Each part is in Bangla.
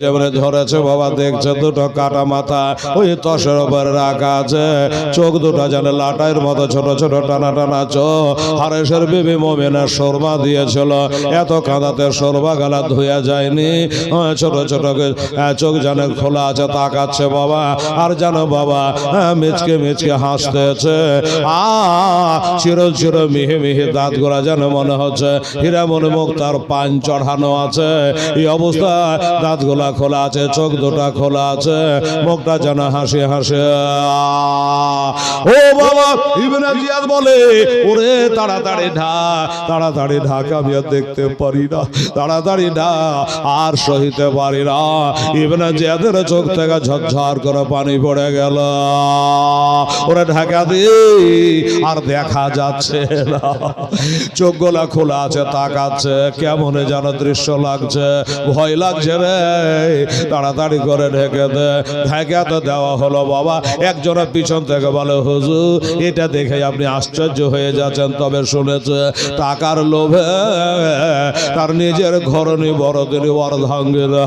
যেমনি ধরেছে বাবা, দেখছে দুটো কাটা মাথা, ওই তসের উপর রাখা আছে। চোখ দুটো যেন লাটাইয়ের মতো, ছোট ছোট টানা টানা চো হারেসের বিবি মোমেনের সরমা দিয়েছিল। এত কাঁদাতে সরমা গালা ধুয়ে যায়নি। ছোট ছোট চোখ যেন খোলা আছে, তাকাচ্ছে বাবা। আর জানো বাবা মিচকে মিচকে হাসতেছে। আ, চির মিহি মিহি দাঁত গোড়া যেন মনে হচ্ছে। হীরামণি মুখ তার পান চড়ানো আছে। এই অবস্থায় দাঁতগুলা খোলা আছে, চোখ দুটা খোলা আছে, মুখটা যেন হাসি হাসে। ও বাবা, ইবনে জিয়াদ বলে, ওরে তাড়াতাড়ি ঢা, তাড়াতাড়ি ঢাক আমি আর দেখতে পারি না, তাড়াতাড়ি ঢা, আর সহিতে পারি না। ইবনে জিয়াদের চোখ থেকে ঝরঝর করে পানি পড়ে গেল। ওরে ঢাকা দি, আর দেখা যাচ্ছে না। চোখগুলা খোলা আছে, তাকাচ্ছে, কেমন যেন দৃশ্য লাগছে। ভয় লাগছে রে। তাড়াতাড়ি করে ঢেকে দে। ঢেকে তো দেওয়া হলো, বাবা। একজনের পিছন থেকে বলে, হুজুর, এটা দেখে আপনি আশ্চর্য হয়ে যাচ্ছেন। তবে শুনেছে, টাকার লোভে তার নিজের ঘরনি বড়দিনী অর্ধাঙ্গিনা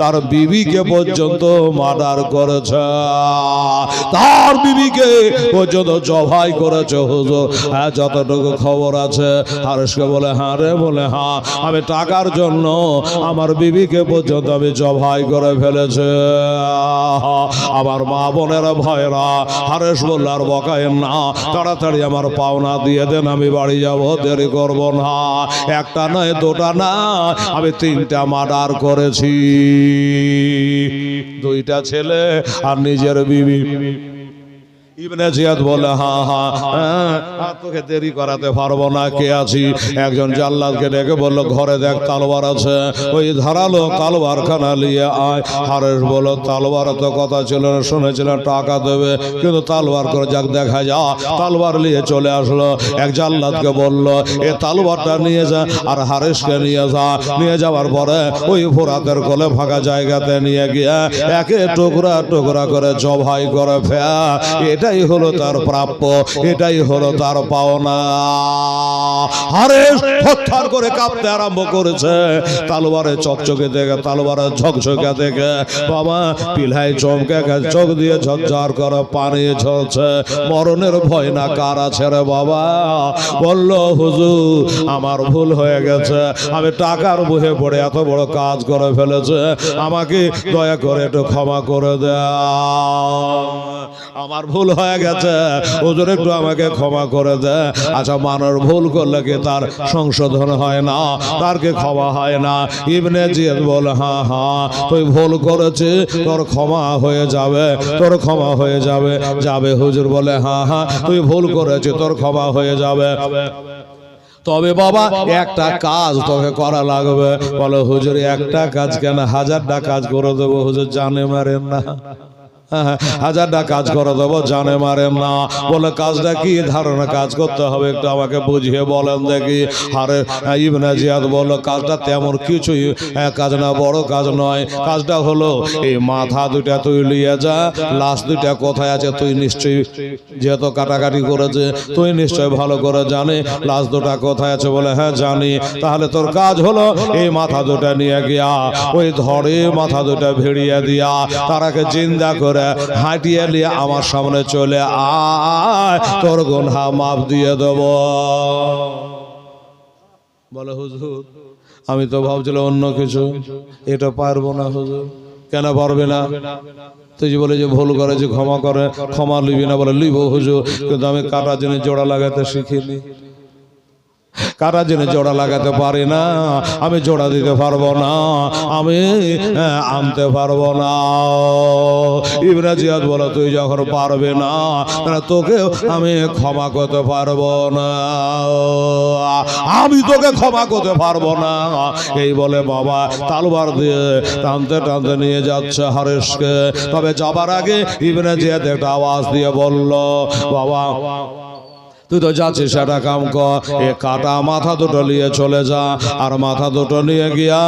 তার বিবিকে পর্যন্ত মার্ডার করেছে। তার বিবিকে পর্যন্ত জবাই করেছে, হুজুর। হ্যাঁ যতটুকু খবর আছে হারেসকে বলে হ্যাঁ রে, বলে হ্যাঁ আমি টাকার জন্য আমার বিবিকে পর্যন্ত আমি জবাই করে ফেলেছে। আমার মা বোনের ভয়রা হারেস বললার বকায় না, তাড়াতাড়ি আমার পাওনা দিয়ে দেন, আমি বাড়ি যাব, দেরি করব না। একটা নয়, দুটা না, আমি তিনটা মার্ডার করেছি। দুইটা ছেলে আর নিজের বিবি। ইবনে জিয়াদ বলে হ্যাঁ তোকে দেরি করাতে পারব না, কে আছি? একজন জাল্লাদকে ডেকে বলল, ঘরে দেখ তালবার আছে। ওই ধারালো তালবার খানা নিয়ে আয়। হারেস তালবার তো কথা ছিল না শুনেছিলেন টাকা দেবে, কিন্তু তালবার করে যাক, দেখা যা। তালবার নিয়ে চলে আসলো। এক জাল্লাদকে বলল, এ তালবারটা নিয়ে যা আর হারেসকে নিয়ে যা। নিয়ে যাওয়ার পরে ওই ফোরাতের কোলে ফাঁকা জায়গাতে নিয়ে গিয়ে একে টুকরা টুকরা করে জবাই করে ফেয়া এটাই হলো তার প্রাপ্য এটাই হলো তার পাওনা। থরথর করে কাঁপতে আরম্ভ করেছে। চকচকে দেখে দেখে। চমকে চোখ দিয়ে করে পানি মরণের ভয় না কার রে বাবা? বলল, হুজুর, আমার ভুল হয়ে গেছে। আমি টাকার বুহে পড়ে এত বড় কাজ করে ফেলেছে। আমাকে দয়া করে একটু ক্ষমা করে দাও আমার ভুল হয়ে গেছে। ওজন একটু আমাকে ক্ষমা করে দে। আচ্ছা মানুষ ভুল করলে কি তার সংশোধন হয় না তার কি ক্ষমা হয় না। ইবনে জিয়াদ বল হ্যাঁ হ্যাঁ তুই ভুল করেছিস, তোর ক্ষমা হয়ে যাবে, তোর ক্ষমা হয়ে যাবে। যাবে, হুজুর বলে হ্যাঁ হ্যাঁ তুই ভুল করেছিস, তোর ক্ষমা হয়ে যাবে। তবে বাবা, একটা কাজ তোকে করা লাগবে। বলো, হুজুর, একটা কাজ কেন? হাজারটা কাজ করে দেবো, হুজুর, জানে মারেন না। হাজারটা কাজ করে দেবো জানে মারেন না। বলে কাজটা কি? ধারণা কাজ করতে হবে একটু আমাকে বুঝিয়ে বলেন দেখি। আরে ইবনে জিয়াদ বলল কাজটা তেমন কিছুই হ্যাঁ, কাজ না বড় কাজ নয়। কাজটা হলো এই মাথা দুটা তুই লিয়ে যা লাশ দুটা কোথায় আছে তুই নিশ্চয়ই যেহেতু কাটাকাটি করেছে তুই নিশ্চয় ভালো করে জানে লাশ দুটা কোথায় আছে বলে হ্যাঁ জানি। তাহলে তোর কাজ হলো এই মাথা দুটা নিয়ে গিয়া ওই ধরে মাথা দুটা ভিড়িয়ে দিয়া তারাকে জিন্দা করে হাঁটিয়ে নিয়ে আমার সামনে চলে আয়। তোর গুনহা মাপ দিয়ে দেব। বলে, হুজুর, আমি তো ভাবছিলাম অন্য কিছু। এটা পারব না, হুজুর। কেন পারবে না? তুই বলে যে ভুল করে, যে ক্ষমা করে, ক্ষমা লিবি না বলে লিব হুজুর। কিন্তু আমি কাটা জিনিস জোড়া লাগাতে শিখিনি। কাটা জিনিস জোড়া লাগাতে পারি না? আমি জোড়া দিতে পারব না। আমি আনতে পারব না। ইবরা জিয়াদ বলে, তুই যখন পারবে না তোকে আমি ক্ষমা করতে পারব না। আমি তোকে ক্ষমা করতে পারব না। এই বলে বাবা তালবার দিয়ে টানতে টানতে নিয়ে যাচ্ছে হারেশকে। তবে যাবার আগে ইবনে জিয়াদ একটা আওয়াজ দিয়ে বলল, বাবা তুই তো যাচ্ছিস সেটা কাম কর। এ কাটা মাথা দুটো নিয়ে চলে যা, আর মাথা দুটো নিয়ে গিয়া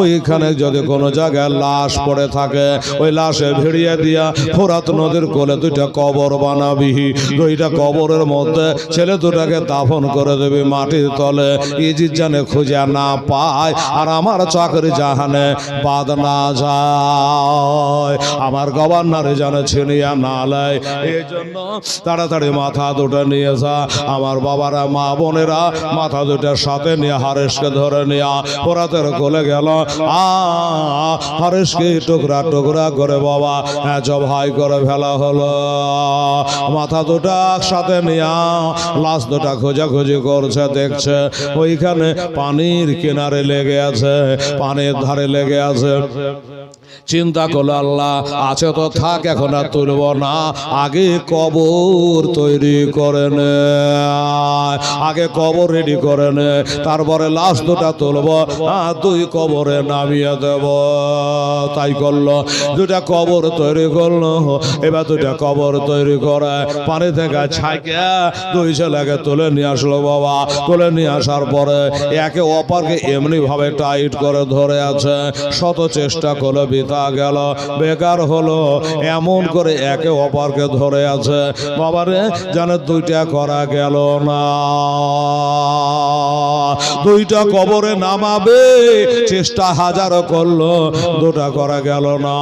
ওইখানে যদি কোনো জায়গায় লাশ পড়ে থাকে, ওই লাশে ভিড়িয়ে দিয়া ফোরাত নদীর কোলে দুইটা কবর বানাবি। দুইটা কবরের মধ্যে ছেলে দুটাকে দাফন করে দেবি মাটির তলে। ইজির জানে খুঁজে না পায়, আর আমার চাকরি জাহানে বাদ না যায়। আমার গভর্নরে জানে ছিনিয়া না লয় এই জন্য তাড়াতাড়ি মাথা দুটো নিয়ে যা আমার বাবারা, মা বোনেরা, মাথা দুটার সাথে নিয়ে হারেসকে ধরে নিয়ে ওরাতের কোলে গেল। আ হারেসকে টুকরা টুকরা করে বাবা জবাই করে ফেলা হলো। মাথা দুটা সাথে নিয়ে লাশ দুটা খোঁজাখুঁজি করছে, দেখছে ওইখানে পানির কিনারে লেগে আছে, পানির ধারে লেগে আছে। চিন্তা করল আল্লাহ, আছে তো থাক, এখন আর তুলব না। আগে কবর তৈরি করে আগে কবর রেডি করে নে। তারপরে লাশ দুটা তুলব, আর দুই কবরে নামিয়ে দেব। তাই করল দুটা কবর তৈরি করল। এবার দুটা কবর তৈরি করে পানি থেকে ছাইকে দুই ছেলেকে তুলে নিয়ে আসলো বাবা। তুলে নিয়ে আসার পরে একে অপরকে এমনি ভাবে টাইট করে ধরে আছে। শত চেষ্টা করল বিতা গেল, বেকার হলো, এমন করে একে অপরকে ধরে আছে। বাবারে, যেন দুইটা করা গেল না। দুইটা কবরে নামাবে, চেষ্টা হাজারো করল, দুটা করা গেল না।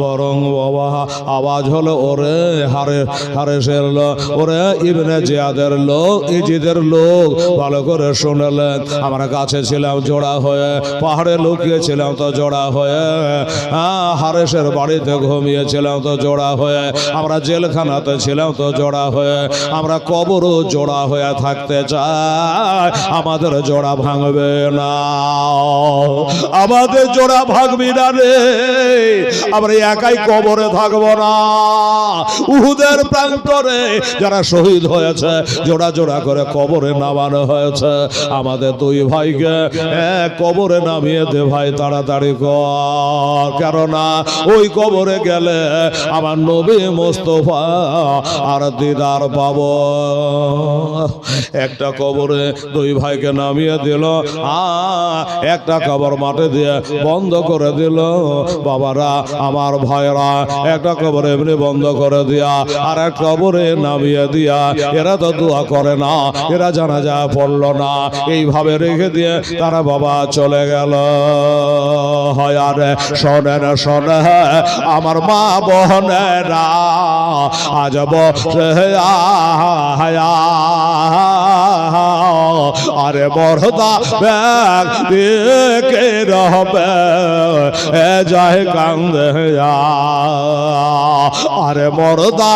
বরং বাবা, আওয়াজ হলো, ওরে হারে হারে সেরলো ওরে ইবনে জিয়াদের লোক, ইজিদের লোক, ভালো করে শুনলেন। আমরা কাছে ছিলাম জোড়া হয়ে, পাহাড়ে লুকিয়েছিলাম তো জোড়া হয়ে হ্যাঁ? হারেসের বাড়িতে ঘুমিয়েছিলাম তো জোড়া হয়ে, আমরা জেলখানাতে ছিলাম তো জোড়া হয়ে, আমরা কবরও জোড়া হয়ে থাকতে চাই, আমাদের জোড়া ভাঙবে না। আমাদের জোড়া ভাঙবি না রে, আমরা একাই কবরে থাকব না। উহুদের প্রান্তরে যারা শহীদ হয়েছে, জোড়া জোড়া করে কবরে নামানো হয়েছে, আমাদের দুই ভাইকে কবরে নামিয়ে দে ভাই, তাড়াতাড়ি কর। কেননা ওই কবরে গেলে আমার নবী মোস্তফা আর দিদার পাব একটা কবরে দুই ভাইকে নামিয়ে দিল আ একটা কবর মাঠে দিয়ে বন্ধ করে দিল। বাবারা, আমার ভাইরা একটা কবর এমনি বন্ধ করে দিয়া, আর এক কবরে নামিয়ে দিয়া, এরা তো দোয়া করে না, এরা জানা যা পড়ল না। এইভাবে রেখে দিয়ে তারা বাবা চলে গেল। হয় আর, শোনেন শোনে আমার মা বহনেরা আজ বসে আরে বরদা ব্যাগ কে রহবে যায় আরে মরদা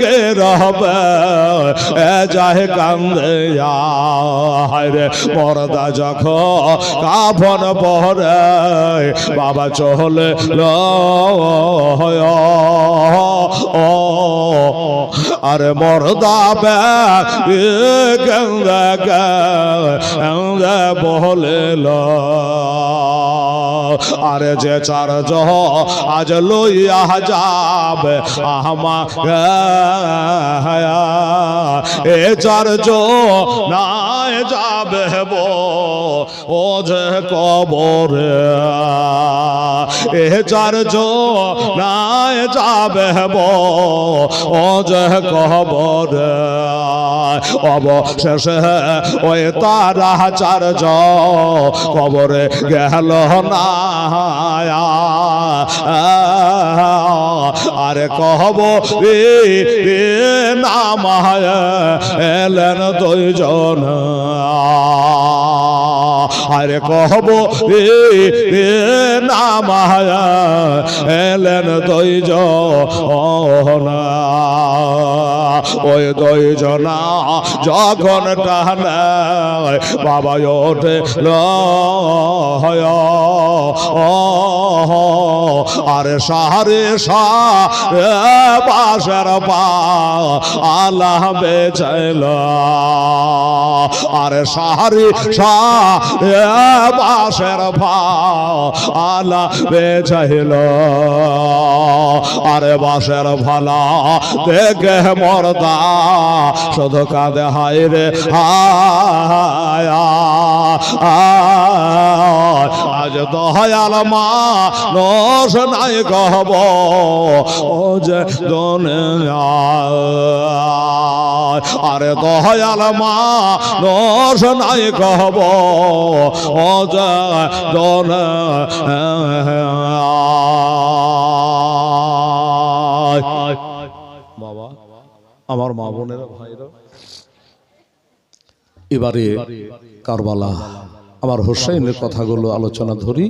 কে রহবে? এ যায় কান্দে রে মরদা যখন কাফন পরে বাবা ও, আরে মরদা গঙ্গা গঙ্গা বলে আরে যে চার জহ আজ লইয়া যাব আহমা এ চার নাই যাবে ও যে কবরে। এ চার নাই যাবে যে কবরে, অবশেষে ওই তারা চার কবরে গেল না আরে কহব রে রে নামায় এলেন দুইজন। আরে কহব রে নামায় এলেন দুইজন ওই দুইজনা যখন টানায় বাবা ওঠে আরে সাহারে বাসের পা, আল্লাহ বেচাইল। আরে সাহারি সারে বাসের ভালা বেচাইল আরে বাসের ভালা দেখে মরদা শুধু কাঁদে হাই রে হায় আজ দয়াল মা নস নাই কহব ও যে আরে দয়াল মা নস নাই কহব ও যে বাবা, আমার মা বোনেরা, ভাইরা, এবারে কারবালা আমার হোসাইনের কথাগুলো আলোচনা ধরি।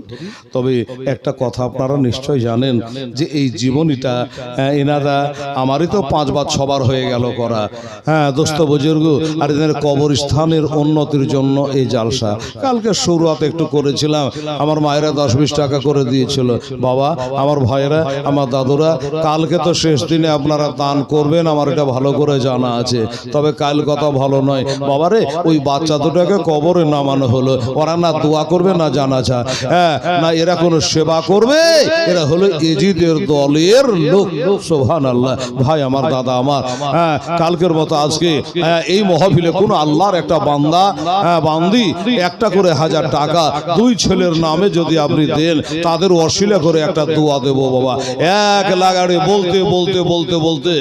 তবে একটা কথা আপনারা নিশ্চয় জানেন যে এই জীবনীটা আহ, এনারা আমারই তো পাঁচবার ছবার হয়ে গেল করা। হ্যাঁ দোস্ত বুজুর্গ আর এদের কবরস্থানের উন্নতির জন্য এই জালসা। কালকে শুরুয়াতে একটু করেছিলাম আমার মায়েরা দশ বিশ টাকা করে দিয়েছিল। বাবা আমার ভাইয়েরা আমার দাদুরা কালকে তো শেষ দিনে আপনারা দান করবেন আমার এটা ভালো করে জানা আছে। তবে কাল কথা ভালো নয়। বাবারে ওই বাচ্চা দুটাকে কবরে নামানো হলো। ওরা না দোয়া করবে না জানা চা হ্যাঁ না এরা কোনো সেবা করবে? এরা হলো এজিদের দলের লোক। সোহান আল্লাহ ভাই আমার দাদা আমার। হ্যাঁ কালকের মতো আজকে হ্যাঁ, এই মহফিলে কোন আল্লাহর একটা বান্দা হ্যাঁ বান্দি একটা করে হাজার টাকা দুই ছেলের নামে যদি আপনি দেন তাদের অশিলা করে একটা দোয়া দেবো বাবা। এক লাগাড়ে বলতে বলতে বলতে বলতে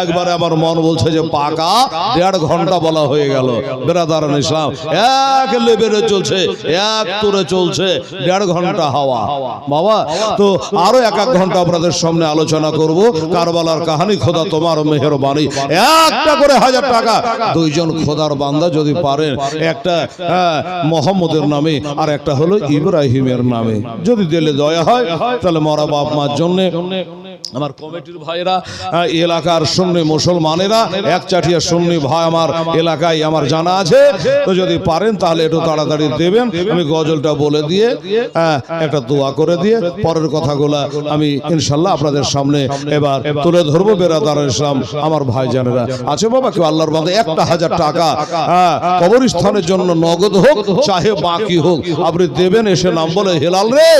একবারে আমার মন বলছে যে পাকা দেড় ঘণ্টা বলা হয়ে গেল। বেরাদারান ইসলাম এক লেভেলে চলছে এক তোরে চলছে দেড় ঘণ্টা হাওয়া। বাবা তো আরও এক এক ঘণ্টা আপনাদের সামনে আলোচনা করব। কারবালার কাহানি খোদা তোমার মেহরবানি। একটা করে হাজার টাকা দুইজন খোদার বান্দা যদি পারেন একটা হ্যাঁ, মোহাম্মদের নামে আর একটা হলো ইব্রাহিমের নামে। যদি দিলে দয়া হয় তাহলে মরা বাপ মার জন্য। আমার কমিটির ভাইরা এলাকার সুন্নি মুসলমানেরা এক চাটিয়া সুন্নি ভাই আমার এলাকায় আমার জানা আছে। তো যদি পারেন তাহলে একটু তাড়াতাড়ি দেবেন। আমি গজলটা বলে দিয়ে একটা দোয়া করে দিয়ে পরের কথাগুলা আমি ইনশাল্লাহ আপনাদের সামনে এবার তুলে ধরবো। বেরাদার ইসলাম আমার ভাই জানেরা আছে বাবা কেউ আল্লাহর বাদে একটা হাজার টাকা হ্যাঁ, কবরস্থানের জন্য নগদ হোক চাহে বাকি হোক আপনি দেবেন এসে নাম বলে হেলাল রে।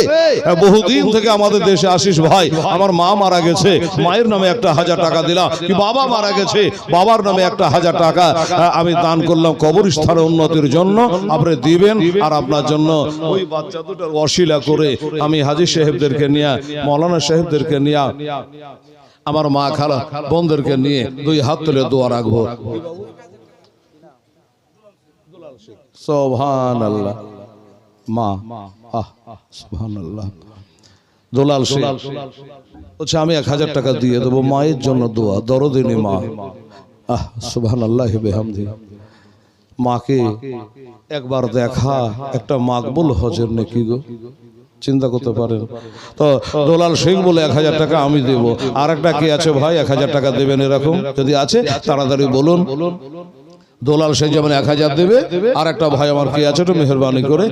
হ্যাঁ, বহুদিন থেকে আমাদের দেশে আসিস ভাই আমার মা গেছে। মায়ের নামে একটা হাজার টাকা দিলাম। কি বাবা মারা গেছে? বাবার নামে একটা হাজার টাকা আমি দান করলাম কবরস্থানের উন্নতির জন্য। আপনি দিবেন আর আপনার জন্য ওই বাচ্চা দুটোর অশিলা করে আমি হাজি সাহেবদেরকে নিয়ে মৌলানা সাহেবদেরকে নিয়ে আমার মা খালা বোনদেরকে নিয়ে দুই হাত তুলে দোয়া রাখব। সোহান আল্লাহ মা আহ সোহান আল্লাহ দোলাল শেখ। বলছে আমি এক হাজার টাকা দিয়ে দেবো মায়ের জন্য দোয়া দরদিনী মা। আহ সুবহান আল্লাহ বেহামদি। মাকে একবার দেখা একটা মাকবুল হজের নাকি গো। চিন্তা করতে পারেন। তো দোলাল সিং বলে এক হাজার টাকা আমি দেব। আর একটা কে আছে ভাই এক হাজার টাকা দেবেন এরকম? যদি আছে তাড়াতাড়ি বলুন। দোলাল শেখ যেমন এক হাজার দেবে আর একটা ভাই আমার কে আছে একটু মেহরবানি করে।